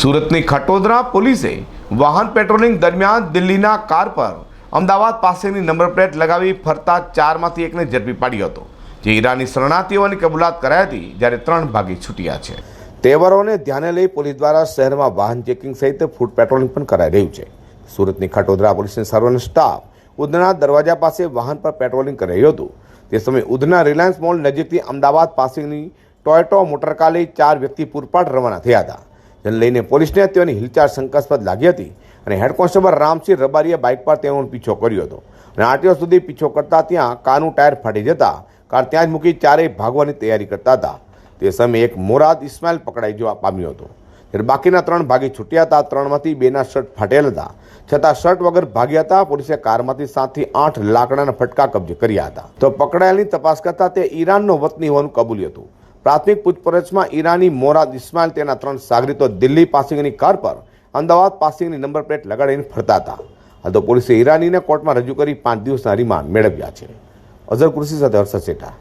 સુરતની ખટોદરા પોલીસે વાહન પેટ્રોલિંગ દરમિયાન દિલ્હીના કાર પર અમદાવાદ પાસેની નંબર પ્લેટ લગાવી ફરતા ચારમાંથી એકને ઝડપી પાડ્યો હતો, જે ઈરાની શરણાર્થીઓની કબૂલાત કરાઈ હતી જ્યારે ત્રણ ભાગી છૂટ્યા છે. તહેવારોને ધ્યાને લઈ પોલીસ દ્વારા શહેરમાં વાહન ચેકિંગ સહિત ફૂડ પેટ્રોલિંગ પણ કરાઈ રહ્યું છે. સુરતની ખટોદરા પોલીસની સર્વન સ્ટાફ ઉધના દરવાજા પાસે વાહન પર પેટ્રોલિંગ કરી રહ્યું હતું. તે સમયે ઉધના રિલાયન્સ મોલ નજીકથી અમદાવાદ પાસેની ટોયોટો મોટરકાર લઈ ચાર વ્યક્તિ પૂરપાટ રવાના થયા હતા. જેને લઈને પોલીસને તેઓની હિલચાલ શંકાસ્પદ લાગી હતી અને હેડ કોન્સ્ટેબલ રામસિંહ રબારીએ બાઇક પર તેઓનો પીછો કર્યો હતો. અને આરટીઓ સુધી પીછો કરતા ત્યાં કારનું ટાયર ફાટી જતા કાર ત્યાં જ મૂકી ચારેય ભાગવાની તૈયારી કરતા હતા. તે સમયે એક મોરાદ ઇસ્માઇલ પકડાઈ જવા પામ્યો હતો. ત્યારે બાકીના ત્રણ ભાગી છૂટ્યા હતા, ત્રણમાંથી બેના શર્ટ ફાટેલ હતા. છતાં શર્ટ વગર ભાગ્યા હતા, પોલીસે કારમાંથી સાતથી આઠ લાકડાના ફટકા કબજે કર્યા હતા. તો પકડાયેલની તપાસ કરતા તે ઈરાનનો વતની હોવાનું કબૂલ્યું હતું. પ્રાથમિક પૂછપરછમાં ઈરાની મોરાદ ઇસ્માઇલ તેના ત્રણ સાગરીતો દિલ્હી પાસિંગની કાર પર અમદાવાદ પાસિંગની નંબર પ્લેટ લગાડીને ફરતા હતા. હાલ તો પોલીસે ઈરાનીને કોર્ટમાં રજૂ કરી પાંચ દિવસના રિમાન્ડ મેળવ્યા છે. અઝર કુર્સી સાથે હર્ષદ શેઠા.